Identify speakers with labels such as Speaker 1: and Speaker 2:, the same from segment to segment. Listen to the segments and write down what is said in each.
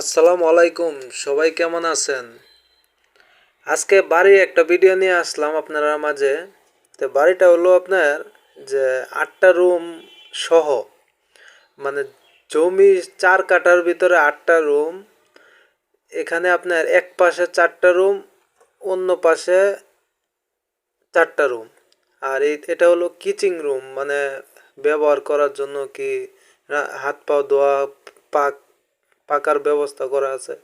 Speaker 1: আসসালামু আলাইকুম, সবাই কেমন আছেন? আজকে বাড়ি একটা ভিডিও নিয়ে আসলাম আপনারা মাঝে। তো বাড়িটা হলো আপনার যে আটটা রুম সহ মানে জমি চার কাঠার ভিতরে আটটা রুম, এখানে আপনার এক পাশে চারটা রুম, অন্য পাশে চারটা রুম। আর এটা হলো কিচিং রুম মানে ব্যবহার করার জন্য কি হাত পা ধোয়া পাক পাকার ব্যবস্থা করা আছে,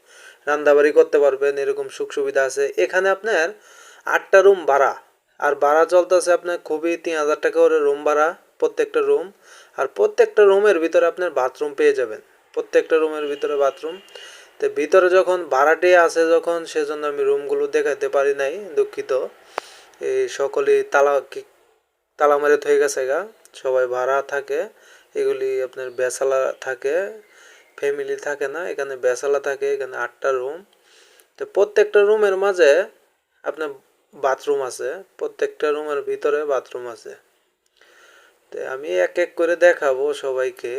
Speaker 1: রান্দাবাড়ি করতে পারবেন, এরকম সুখ সুবিধা আছে। এখানে আপনার আটটা রুম ভাড়া, আর ভাড়া চলতেছে আপনার খুবই তিন হাজার টাকা করে রুম ভাড়া, প্রত্যেকটা রুম আর প্রত্যেকটা রুমের ভিতরে আপনার বাথরুম পেয়ে যাবেন, প্রত্যেকটা রুমের ভিতরে বাথরুম তো ভিতরে যখন ভাড়াটি আছে যখন, সেজন্য আমি রুমগুলো দেখাতে পারি নাই, দুঃখিত। এই সকলেই তালা তালা মারে হয়ে গেছে গা, সবাই ভাড়া থাকে, এগুলি আপনার বেসালা থাকে। ফ্যামিলি থাকে না, এখানে বেসালা থাকে, এখানে আটটা রুম। তো প্রত্যেকটা রুমের মাঝে আপনার বাথরুম আছে, প্রত্যেকটা রুমের ভিতরে বাথরুম আছে। তো আমি এক এক করে দেখাবো সবাইকে।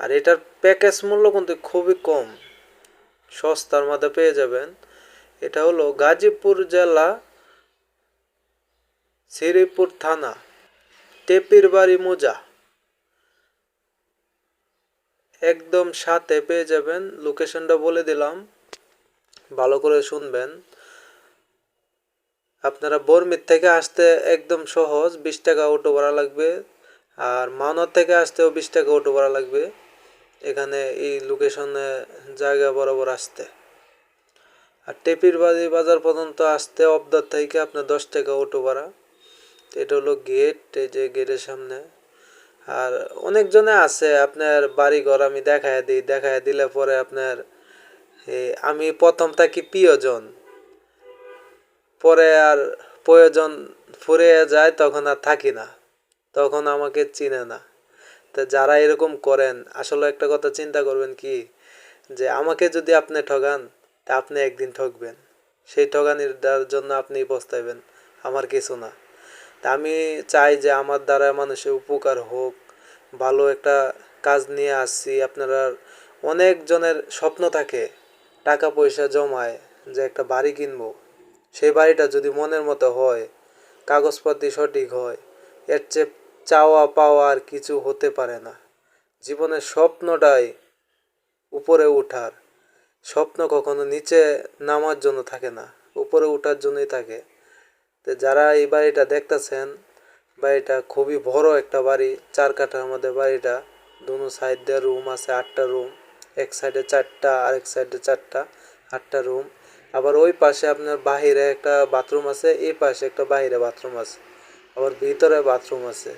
Speaker 1: আর এটার প্যাকেজ মূল্য কিন্তু খুবই কম, সস্তার মধ্যে পেয়ে যাবেন। এটা হলো গাজীপুর জেলা শ্রীপুর থানা টেপির বাড়ি মোজা। একদম সাথে পেয়ে যাবেন। লোকেশনটা বলে দিলাম। ভালো করে শুনবেন। আপনারা বর্মির থেকে আসতে একদম সহজ, বিশ টাকা অটো ভাড়া লাগবে। আর মানর থেকে আসতেও বিশ টাকা অটো ভাড়া লাগবে। এখানে এই লোকেশনে জায়গা বরাবর আসতে। আর টেপির বাজি বাজার পর্যন্ত আসতে অবদার থেকে আপনার দশ টাকা অটো ভাড়া। এটা হলো গেট এই যে গেটের সামনে। আর অনেকজনে আছে, আপনার বাড়ি ঘর আমি দেখায় দিই দেখায় দিলে পরে আপনার আমি প্রথম থাকি প্রিয়জন। পরে আর প্রয়োজন ফুরিয়ে যায় তখন আর থাকি না, তখন আমাকে চিনে না। তো যারা এরকম করেন, আসলে একটা কথা চিন্তা করবেন কি, যে আমাকে যদি আপনি ঠগান, তা আপনি একদিন ঠকবেন। সেই ঠগানির জন্য আপনি পস্তাইবেন, আমার কিছু না। তা আমি চাই যে আমার দ্বারা মানুষের উপকার হোক, ভালো একটা কাজ নিয়ে আসছি। আপনারা অনেক জনের স্বপ্ন থাকে টাকা পয়সা জমায় যে একটা বাড়ি কিনবো। সেই বাড়িটা যদি মনের মতো হয়, কাগজপাতি সঠিক হয়, এর চেয়ে চাওয়া পাওয়া আর কিছু হতে পারে না। জীবনের স্বপ্নটাই উপরে ওঠার। স্বপ্ন কখনো নিচে নামার জন্য থাকে না, উপরে ওঠার জন্যই থাকে। তো যারা এই বাড়িটা দেখতেছেন, বাড়িটা খুবই বড় একটা বাড়ি, চার কাঠার মধ্যে বাড়িটা। দুনো সাইড দিয়ে রুম আছে, আটটা রুম এক সাইডে চারটা, আরেক সাইডে চারটা, আটটা রুম আবার ওই পাশে আপনার বাহিরে একটা বাথরুম আছে, এই পাশে একটা বাহিরে বাথরুম আছে। আবার ভিতরে বাথরুম আছে।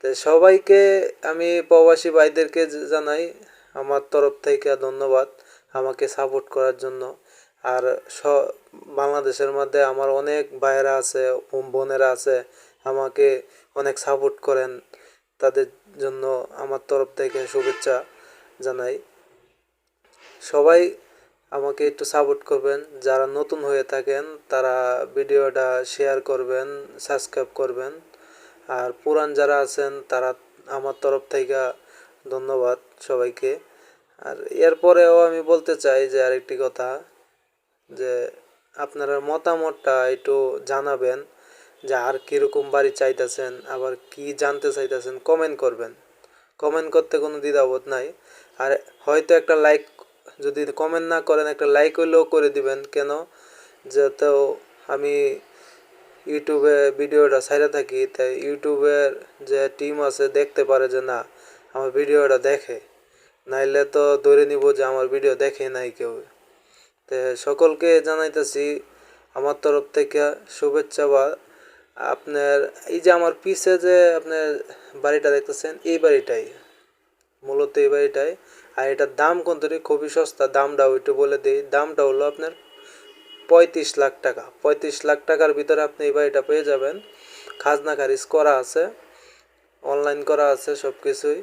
Speaker 1: তো সবাইকে আমি প্রবাসী ভাইদেরকে জানাই, আমার তরফ থেকে ধন্যবাদ আমাকে সাপোর্ট করার জন্য। আর বাংলাদেশের মধ্যে আমার অনেক ভাইয়েরা আছে, বোন- বোনেরা আছে, আমাকে অনেক সাপোর্ট করেন। তাদের জন্য আমার তরফ থেকে শুভেচ্ছা জানাই। সবাই আমাকে একটু সাপোর্ট করবেন। যারা নতুন হয়ে থাকেন, তারা ভিডিওটা শেয়ার করবেন সাবস্ক্রাইব করবেন। আর পুরান যারা আছেন, তারা আমার তরফ থেকে ধন্যবাদ সবাইকে। আর এরপরেও আমি বলতে চাই যে আরেকটি কথা, যে আপনারা মতামতটা একটু জানাবেন যে আর কীরকম বাড়ি চাইতেছেন, আবার কি জানতে চাইতেছেন কমেন্ট করবেন। কমেন্ট করতে কোনো দ্বিধাবোধ নাই। আর হয়তো একটা লাইক যদি কমেন্ট না করেন, একটা লাইক হইলেও করে দিবেন। কেন? যেহেতু আমি ইউটিউবে ভিডিওটা ছাইড়ে থাকি, তাই ইউটিউবের যে টিম আছে দেখতে পারে যে না, আমার ভিডিওটা দেখে। নাইলে তো ধরে নিব যে আমার ভিডিও দেখে নাই কেউ। সকলকে জানাইতেছি আমার তরফ থেকে শুভেচ্ছা বা আপনার, এই যে আমার পিছে যে আপনার বাড়িটা দেখতেছেন, এই বাড়িটাই, মূলত এই বাড়িটাই। আর এটার দাম কিন্তু খুবই সস্তা, দামটাও একটু বলে দিই। দামটা হলো আপনার পঁয়ত্রিশ লাখ টাকা। পঁয়ত্রিশ লাখ টাকার ভিতরে আপনি এই বাড়িটা পেয়ে যাবেন। খাজনা খারিজ করা আছে, অনলাইন করা আছে সব কিছুই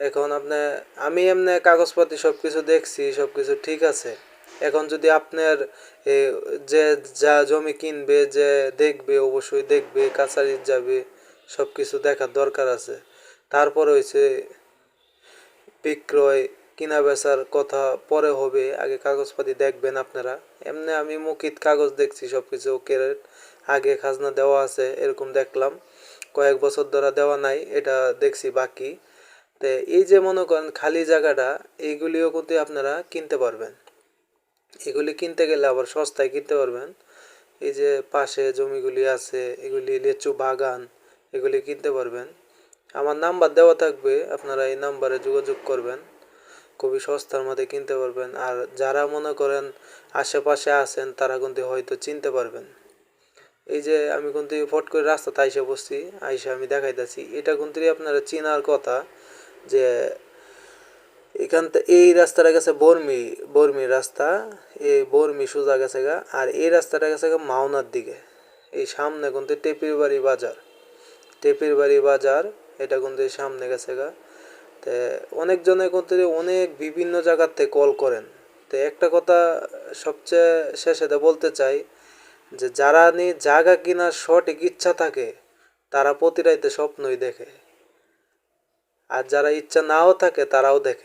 Speaker 1: এখন আপনি, আমি এমনি কাগজপাতি সব কিছু দেখছি সব কিছু ঠিক আছে। এখন যদি আপনার যে যা জমি কিনবে, যে দেখবে, অবশ্যই দেখবে কাছারি যাবে সব কিছু দেখার দরকার আছে। তারপর হয়েছে বিক্রয়, কিনা বেচার কথা পরে হবে, আগে কাগজপাতি দেখবেন আপনারা। এমনি আমি মুখিত কাগজ দেখছি সব কিছু ওকে আগে খাজনা দেওয়া আছে, এরকম দেখলাম। কয়েক বছর ধরে দেওয়া নাই, এটা দেখছি বাকি। তো এই যে মনে করেন খালি জায়গাটা, এইগুলিও কিন্তু আপনারা কিনতে পারবেন। এগুলি কিনতে গেলে আবার সস্তায় কিনতে পারবেন। এই যে পাশে জমিগুলি আছে, এগুলি লিচু বাগান, এগুলি কিনতে পারবেন। আমার নাম্বার দেওয়া থাকবে, আপনারা এই নাম্বারে যোগাযোগ করবেন। খুবই সস্তার মধ্যে কিনতে পারবেন। আর যারা মনে করেন আশেপাশে আছেন, তারা কিন্তু হয়তো চিনতে পারবেন। এই যে আমি কিন্তু ফট করে রাস্তাতে আইসে বসছি, আইসে আমি দেখাইতেছি। এটা কিন্তু আপনারা চিনার কথা যে এখান এই রাস্তাটা গেছে বর্মি বর্মি রাস্তা এই বর্মি সোজা গেছে গা, আর এই রাস্তাটা গেছে গা মাওনার দিকে। এই সামনে কিন্তু টেপির বাড়ি বাজার। টেপির বাড়ি বাজার, এটা কিন্তু এই সামনে গেছে গা। তো অনেকজনে কিন্তু অনেক বিভিন্ন জায়গার থেকে কল করেন। তো একটা কথা সবচেয়ে শেষেতে বলতে চাই যে, যারা নি জায়গা কিনার সঠিক ইচ্ছা থাকে, তারা প্রতি রাইতে স্বপ্নই দেখে। আর যারা ইচ্ছা নাও থাকে, তারাও দেখে।